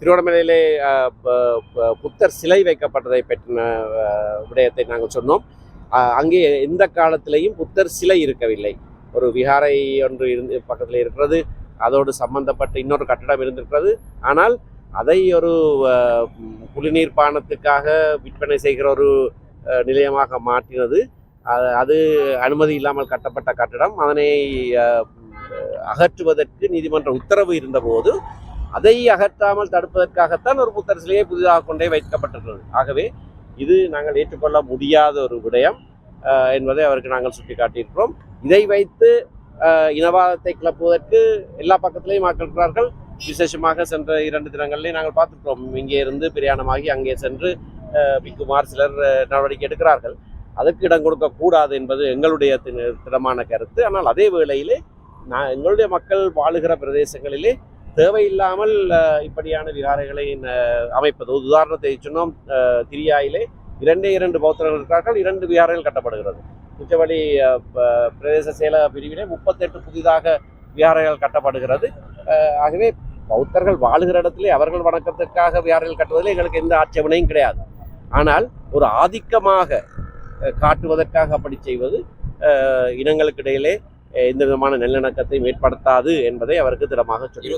திருவண்ணாமலையிலே புத்தர் சிலை வைக்கப்பட்டதை பற்றின விடயத்தை நாங்கள் சொன்னோம். அஹ், அங்கே எந்த காலத்திலையும் புத்தர் சிலை இருக்கவில்லை. ஒரு விகாரை ஒன்று இருந்து பக்கத்தில் இருக்கிறது. அதோடு சம்பந்தப்பட்ட இன்னொரு கட்டடம் இருந்திருக்கிறது. ஆனால் அதை ஒரு குளிநீர் பானத்துக்காக விற்பனை செய்கிற ஒரு அஹ், நிலையமாக மாற்றினது. அது- அது அனுமதி இல்லாமல் கட்டப்பட்ட கட்டடம். அதனை அஹ், அகற்றுவதற்கு நீதிமன்ற உத்தரவு இருந்தபோது அதை அகற்றாமல் தடுப்பதற்காகத்தான் ஒரு புத்தர் சிலையை புதிதாக கொண்டே வைக்கப்பட்டிருக்கிறது. ஆகவே இது நாங்கள் ஏற்றுக்கொள்ள முடியாத ஒரு விடயம் என்பதை அவருக்கு நாங்கள் சுட்டிக்காட்டியிருக்கிறோம். இதை வைத்து இனவாதத்தை கிளப்புவதற்கு எல்லா பக்கத்திலையும் ஆக்கிருக்கிறார்கள் விசேஷமாக சென்ற இரண்டு தினங்களிலே நாங்கள் பார்த்துக்கிறோம் இங்கே இருந்து பிரயாணமாகி அங்கே சென்று பிக்குமார் சிலர் நடவடிக்கை எடுக்கிறார்கள். அதற்கு இடம் கொடுக்கக்கூடாது என்பது எங்களுடைய தி- திடமான கருத்து. ஆனால் அதே வேளையிலே நான் எங்களுடைய மக்கள் வாழுகிற பிரதேசங்களிலே தேவையில்லாமல் இப்படியான விகாரைகளை அமைப்பது. உதாரணத்தை சொன்னோம் திரியாயிலே இரண்டே இரண்டு பௌத்தர்கள் இருக்கிறார்கள் இரண்டு விகாரைகள் கட்டப்படுகிறது. குச்சவெளி ப- பிரதேச சேல பிரிவிலே முப்பத்தெட்டு புதிதாக விகாரைகள் கட்டப்படுகிறது. ஆகவே பௌத்தர்கள் வாழுகிற இடத்திலே அவர்கள் வணக்கத்திற்காக விகாரைகள் கட்டுவதில் எங்களுக்கு எந்த ஆட்சேபனையும் கிடையாது. ஆனால் ஒரு ஆதிக்கமாக காட்டுவதற்காக அப்படி செய்வது இனங்களுக்கிடையிலே இனங்களுக்கு இடையிலே எந்த விதமான நல்லிணக்கத்தையும் ஏற்படுத்தாது என்பதை அவருக்கு திடமாக சொல்லி